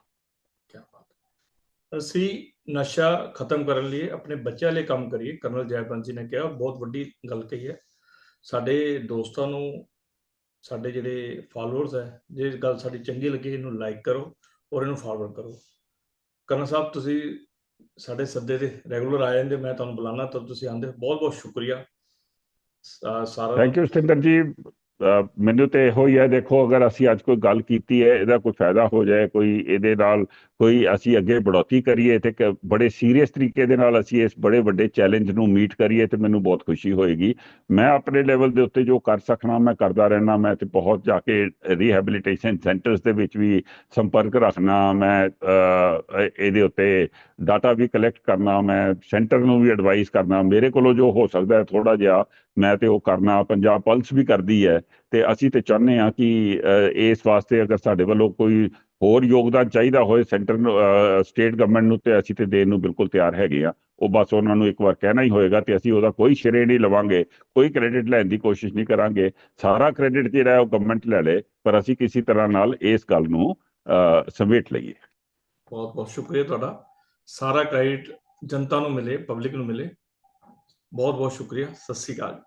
ਕਿਆ ਬਾਤ ਅਸੀਂ ਨਸ਼ਾ ਖਤਮ ਕਰਨ ਲਈ ਆਪਣੇ ਬੱਚਿਆਂ ਲਈ ਕੰਮ ਕਰੀਏ, ਕਰਨਲ ਜੈਪੰਤ ਜੀ ਨੇ ਕਿਹਾ, ਬਹੁਤ ਵੱਡੀ ਗੱਲ ਕਹੀ ਹੈ। ਸਾਡੇ ਦੋਸਤਾਂ ਨੂੰ, ਸਾਡੇ ਜਿਹੜੇ ਫਾਲੋਅਰਸ ਹੈ, ਜੇ ਗੱਲ ਸਾਡੀ ਚੰਗੀ ਲੱਗੀ, ਇਹਨੂੰ ਲਾਈਕ ਕਰੋ ਔਰ ਇਹਨੂੰ ਫਾਰਵਰਡ ਕਰੋ। ਕਰਨਲ ਸਾਹਿਬ, ਤੁਸੀਂ ਸਾਡੇ ਸੱਦੇ ਤੇ ਰੈਗੂਲਰ ਆ ਜਾਂਦੇ, ਮੈਂ ਤੁਹਾਨੂੰ ਬੁਲਾਣਾ ਤਾਂ ਤੁਸੀਂ ਆਂਦੇ ਬਹੁਤ ਬਹੁਤ ਸ਼ੁਕਰੀਆ। ਸਾਰਾ ਥੈਂਕ ਯੂ ਸਤਿੰਦਰ ਜੀ। ਅਹ ਮੈਨੂੰ ਤੇ ਇਹੋ ਹੀ ਹੈ, ਦੇਖੋ, ਅਗਰ ਅਸੀਂ ਅੱਜ ਕੋਈ ਗੱਲ ਕੀਤੀ ਹੈ, ਇਹਦਾ ਕੋਈ ਫਾਇਦਾ ਹੋ ਜਾਏ, ਕੋਈ ਇਹਦੇ ਨਾਲ ਕੋਈ ਅਸੀਂ ਅੱਗੇ ਬੜੋਤੀ ਕਰੀਏ ਤੇ ਇੱਕ ਬੜੇ ਸੀਰੀਅਸ ਤਰੀਕੇ ਦੇ ਨਾਲ ਅਸੀਂ ਇਸ ਬੜੇ ਵੱਡੇ ਚੈਲੰਜ ਨੂੰ ਮੀਟ ਕਰੀਏ ਤੇ ਮੈਨੂੰ ਬਹੁਤ ਖੁਸ਼ੀ ਹੋਏਗੀ। ਮੈਂ ਆਪਣੇ ਲੈਵਲ ਦੇ ਉੱਤੇ ਜੋ ਕਰ ਸਕਣਾ, ਮੈਂ ਕਰਦਾ ਰਹਿਣਾ ਮੈਂ ਤੇ ਬਹੁਤ ਜਾ ਕੇ ਰੀਹੈਬਿਲਿਟੇਸ਼ਨ ਸੈਂਟਰਸ ਦੇ ਵਿੱਚ ਵੀ ਸੰਪਰਕ ਰੱਖਣਾ, ਮੈਂ ਇਹਦੇ ਉੱਤੇ ਡਾਟਾ ਵੀ ਕਲੈਕਟ ਕਰਨਾ, ਮੈਂ ਸੈਂਟਰ ਨੂੰ ਵੀ ਐਡਵਾਈਸ ਕਰਨਾ। ਮੇਰੇ ਕੋਲੋਂ ਜੋ ਹੋ ਸਕਦਾ ਹੈ ਥੋੜਾ ਜਿਹਾ ਮੈਂ ਤੇ ਉਹ ਕਰਨਾ, ਪੰਜਾਬ ਪਲਸ ਵੀ ਕਰਦੀ ਹੈ ਤੇ ਅਸੀਂ ਤੇ ਚਾਹੁੰਦੇ ਹਾਂ ਕਿ ਇਸ ਵਾਸਤੇ ਅਗਰ ਸਾਡੇ ਵੱਲੋਂ ਕੋਈ ਹੋਰ ਯੋਗਦਾਨ ਚਾਹੀਦਾ ਹੋਏ ਸੈਂਟਰ ਨੂੰ ਸਟੇਟ ਗਵਰਨਮੈਂਟ ਨੂੰ ਤੇ ਅਸੀਂ ਤੇ ਦੇਣ ਨੂੰ ਬਿਲਕੁਲ ਤਿਆਰ ਹੈਗੇ ਆ। ਉਹ ਬਸ ਉਹਨਾਂ ਨੂੰ ਇੱਕ ਵਾਰ ਕਹਿਣਾ ਹੀ ਹੋਏਗਾ ਤੇ ਅਸੀਂ ਉਹਦਾ ਕੋਈ ਸ਼ਰੇ ਨਹੀਂ ਲਵਾਂਗੇ ਕੋਈ ਕ੍ਰੈਡਿਟ ਲੈਣ ਦੀ ਕੋਸ਼ਿਸ਼ ਨਹੀਂ ਕਰਾਂਗੇ। ਸਾਰਾ ਕ੍ਰੈਡਿਟ ਜਿਹੜਾ ਹੈ ਉਹ ਗਵਰਨਮੈਂਟ ਲੈ ਲੇ ਪਰ ਅਸੀਂ ਕਿਸੇ ਤਰ੍ਹਾਂ ਨਾਲ ਇਸ ਗੱਲ ਨੂੰ ਸਮੇਟ ਲਈਏ। ਬਹੁਤ ਬਹੁਤ ਸ਼ੁਕਰੀਆ ਤੁਹਾਡਾ। ਸਾਰਾ ਕ੍ਰੈਡਿਟ ਜਨਤਾ ਨੂੰ ਮਿਲੇ ਪਬਲਿਕ ਨੂੰ ਮਿਲੇ। ਬਹੁਤ ਬਹੁਤ ਸ਼ੁਕਰੀਆ। ਸਤਿ ਸ੍ਰੀ ਅਕਾਲ।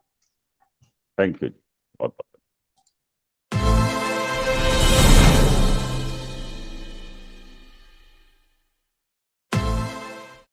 ਥੈਂਕ ਯੂ ਬਹੁਤ ਬਹੁਤ।